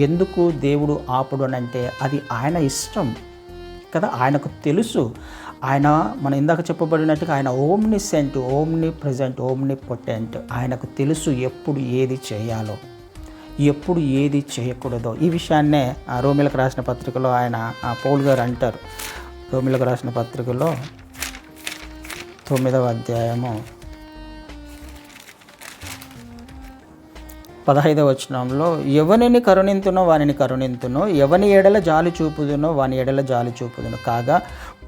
ఎందుకు దేవుడు ఆపడు అని అంటే అది ఆయన ఇష్టం కదా? ఆయనకు తెలుసు. ఆయన మన ఇందాక చెప్పబడినట్టుగా ఆయన omniscient omnipresent omnipotent ఆయనకు తెలుసు ఎప్పుడు ఏది చేయాలో ఎప్పుడు ఏది చేయకూడదో. ఈ విషయాన్నే ఆ రోమిలకు రాసిన పత్రికలో ఆయన ఆ పౌల్ గారు అంటారు. రోమిలకు రాసిన పత్రికలో తొమ్మిదవ అధ్యాయము పదహైదవ వచనంలో ఎవరిని కరుణింతునో వానిని కరుణింతునో ఎవని ఎడల జాలి చూపుదునో వాని ఎడల జాలి చూపుదును. కాగా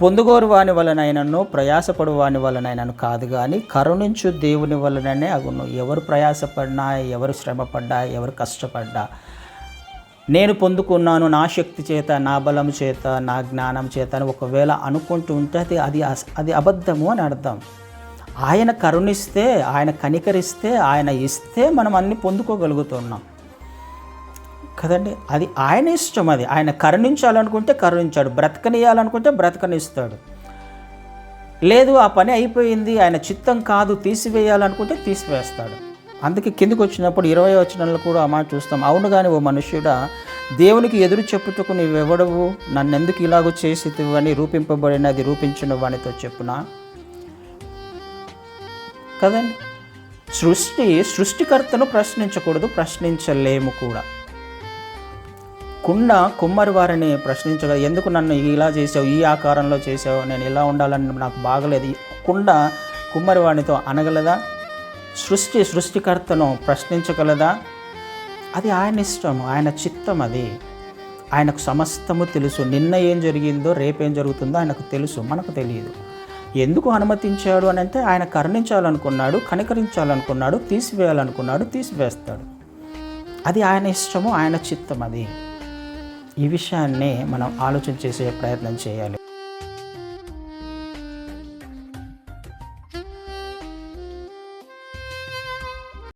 పొందుగోరు వాని వలనైనను ప్రయాసపడు వాని వలనైనను కాదు కానీ కరుణించు దేవుని వలననే అగును. ఎవరు ప్రయాసపడినా ఎవరు శ్రమపడ్డా ఎవరు కష్టపడ్డా. నేను పొందుకున్నాను నా శక్తి చేత నా బలం చేత నా జ్ఞానం చేత అని ఒకవేళ అనుకుంటూ ఉంటే అది అది అస- అది అబద్ధము అని అర్థం. ఆయన కరుణిస్తే ఆయన కనికరిస్తే ఆయన ఇస్తే మనం అన్ని పొందుకోగలుగుతున్నాం. కదండి? అది ఆయన ఇష్టం అది. ఆయన కరుణించాలనుకుంటే కరుణించాడు. బ్రతకనియాలనుకుంటే బ్రతకనిస్తాడు. లేదు ఆ పని అయిపోయింది ఆయన చిత్తం కాదు తీసివేయాలనుకుంటే తీసివేస్తాడు. అందుకే కిందికి వచ్చినప్పుడు ఇరవై వచనంలో కూడా మనం చూస్తాం. అవును కానీ ఓ మనుష్యుడా దేవునికి ఎదురు చెప్పుటకు నీవెవడవు? నన్నెందుకు ఇలాగో చేసి అని రూపింపబడినది రూపించిన వానితో చెప్పునా? కదండి? సృష్టి సృష్టికర్తను ప్రశ్నించకూడదు ప్రశ్నించలేము కూడా. కుండ కుమ్మరి వారిని ప్రశ్నించగా ఎందుకు నన్ను ఇలా చేసావు ఈ ఆకారంలో చేసావు నేను ఇలా ఉండాలని నాకు బాగలేదు. కుండ కుమ్మరి వారినితో అనగలదా? సృష్టి సృష్టికర్తను ప్రశ్నించగలదా? అది ఆయన ఇష్టం ఆయన చిత్తం అది. ఆయనకు సమస్తము తెలుసు. నిన్న ఏం జరిగిందో రేపేం జరుగుతుందో ఆయనకు తెలుసు మనకు తెలియదు. ఎందుకు అనుమతించాడు అని అంటే ఆయన కరుణించాలనుకున్నాడు కనికరించాలనుకున్నాడు తీసివేయాలనుకున్నాడు తీసివేస్తాడు. అది ఆయన ఇష్టము ఆయన చిత్తం అది. ఈ విషయాన్ని మనం ఆలోచన చేసే ప్రయత్నం చేయాలి.